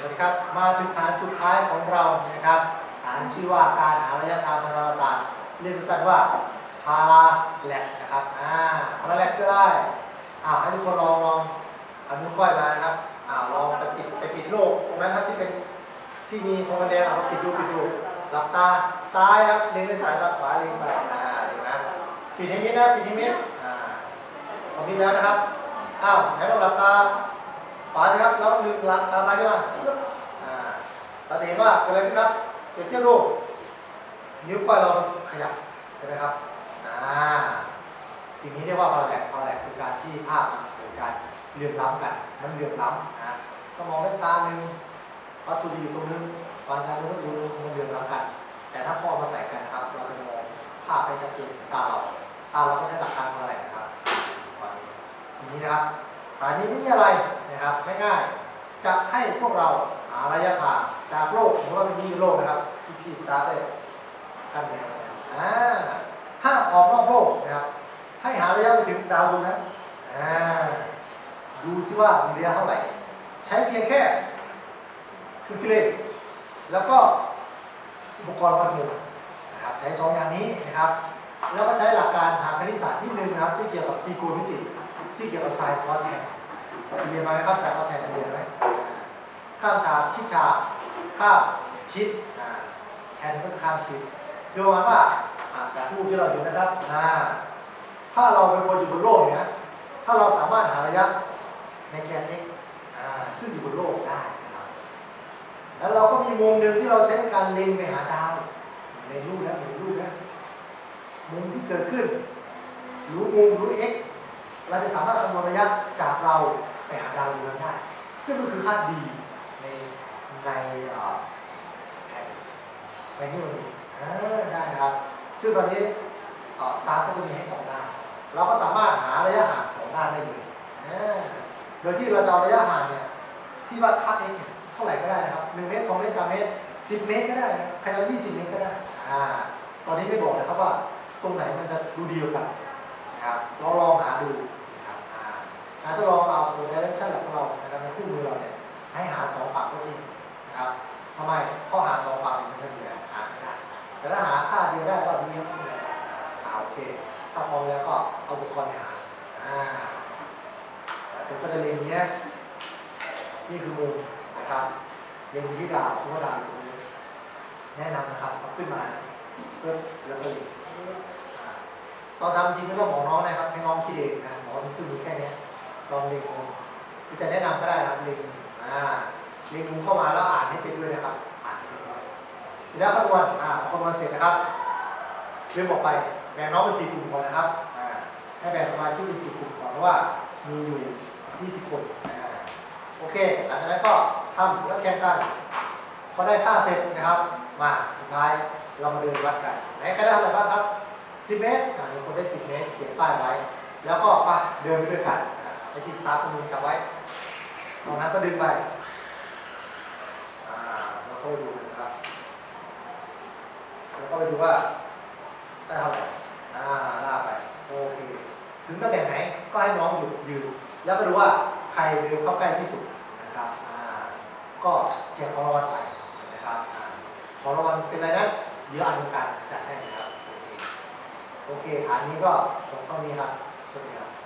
สวัสดีครับ มาถึงฐานสุดท้ายของเรานะครับ ฐานชื่อว่าการหาระยะทางทางดาราศาสตร์เรียกสั้นว่าพาราแลกนะครับ อ่าพาราแลกคืออะไรอ่าให้ทุกคนลองลองเอานิ้วก้อยมานะครับ อ่าลองไปปิดไปปิดโลกตรงนั้นครับที่เป็นที่มีธงแดงเอาปิดดูปิดดูหลับตาซ้ายนะครับเล็งด้วยสายตาขวาเล็งไปอ่าเล็งนะปิดให้มิดนะปิดให้มิดอ่าพอมิดแล้วนะครับอ้าวไหนลองหลับตา ขวาสิครับแล้วลืมหลับตาซ้ายขึ้นมาอ่าเราจะเห็นว่าเกิดอะไรขึ้นครับเปรียบเทียบรูปนิ้วก้อยเราขยับใช่ไหมครับอ่าสิ่งนี้เรียกว่าพาราแลกพาราแลกคือการที่ภาพมันเกิดการเรียงล้ำกัน มันเรียงล้ำนะก็มองด้วยตาหนึ่งวัตถุดีอยู่ตรงนึงวางตาตรงนู้นอยู่ตรงนึงมันเรียงล้ำกัน แต่ถ้าพอมาใส่กันครับ เราจะมองภาพไปชัดเจนตาเราตาเราไม่ใช่หลักการพาราแลกนะครับทีนี้นะครับ ฐานนี้ไม่มีอะไรนะครับง่ายๆจะให้พวกเราหาระยะทางจากโลกหรือว่าเป็นที่โลกนะครับที่พี่สตาร์ทได้กันแนวนะครับอ่าห้ามออกนอกโลกนะครับ ให้หาระยะไปถึงดาวดวงนั้นอ่าดูซิว่ามีระยะเท่าไหร่ ใช้เพียงแค่คือกิเลสแล้วก็อุปกรณ์วัดมุมนะครับใช้สองอย่างนี้นะครับ แล้วก็ใช้หลักการทางคณิตศาสตร์ที่หนึ่งนะครับ ที่เกี่ยวกับตรีโกณมิติ ที่เกี่ยวกับไซน์คอสแทนเรียนมาไหมครับไซน์คอสแทนเรียนไหมข้ามฉากชิดฉากข้ามชิดแทนก็ข้ามชิดคือประมาณว่าอ่าจากรูปที่เราเห็นนะครับถ้าเราเป็นคนอยู่บนโลกเนี่ยถ้าเราสามารถหาระยะในแกน x อ่าซึ่งอยู่บนโลกได้นะครับแล้วเราก็มีมุมหนึ่งที่เราใช้การเล็งไปหาดาวในรูปนะในรูปนะมุมที่เกิดขึ้น รู้มุมรู้ x เราจะสามารถคำนวณระยะจากเราไปหาดาวดวงนั้นได้ ซึ่งก็คือค่า d ในในเอ่อแผนแผนที่มันมีเออได้นะครับ ซึ่งตอนนี้สตาร์ก็จะมีให้สองด้าน เราก็สามารถหาระยะห่างสองด้านได้เลยโดยที่เราจะเอาระยะห่างเนี่ยที่ว่าค่า x เนี่ยเท่าไหร่ก็ได้นะครับหนึ่งเมตรสองเมตรสามเมตรสิบเมตรก็ได้นะใครจะยี่สิบเมตรก็ได้อ่าตอนนี้ไม่บอกนะครับว่าตรงไหนมันจะดูดีกว่ากันนะครับเราลองหาดู กาทดลองเอาตัว direction ของเรานะครับในคู่มือเราเนี่ยให้หาสองฝั่งก็จริงนะครับทำไมเพราะหาสองฝั่งมันจะเหนื่อยหาไม่ได้แต่ถ้าหาค่าเดียวได้ก็ดีครับอ่าโอเคถ้าพร้อมแล้วก็เอาอุปกรณ์ไปหาอ่าผมก็จะเรียนนี้นะนี่คือมุมนะครับเรียนที่ดาวสมมดาวอยู่ตรงนี้แนะนำนะครับเอาขึ้นมาเพื่อแล้วก็เรียนตอนทำจริงไม่ต้องบอกน้องนะครับให้น้องคิดเองนะบอกว่ามันขึ้นอยู่แค่เนี้ย ลองล็งมุมที่จะแนะนำก็ได้นะครับล็งอ่าล็งมุมเข้ามาแล้วอ่านให้เป็นด้วยนะครับอ่านเป็นด้วยเสร็จแล้วคำนวณอ่าคำนวณเสร็จนะครับเริ่มออกไปแบ่งน้องเป็นสี่กลุ่มก่อนนะครับอ่าให้แบ่งสมาชิกเป็นสี่กลุ่มก่อนเพราะว่ามีอยู่20คนอ่าโอเค หลังจากนั้นก็ทำแล้วแข่งกันพอได้ค่าเสร็จนะครับ มาสุดท้ายเรามาเดินวัดกันไหนใครได้เท่าไหร่บ้างครับ10เมตรอ่ามีคนได้10เมตรเขียนป้ายไว้ แล้วก็ไปเดินไปด้วยกันอ่า ไอ้ที่สตาร์ทคนนึงจับไว้ตรงนั้นก็ดึงไปอ่าแล้วก็ไปดูนะครับ แล้วก็ไปดูว่าได้เท่าไหร่อ่าลาไปโอเคถึงตำแหน่งไหนก็ให้น้องหยุดยืนแล้วก็ดูว่าใครเร็วเข้าใกล้ที่สุดนะครับอ่าก็แจกของรางวัลไปนะครับอ่าของรางวัลเป็นอะไรนะเดี๋ยวอนุการจัดให้นะครับ โอเคฐานนี้ก็ส่งเท่านี้ครับสวัสดีครับ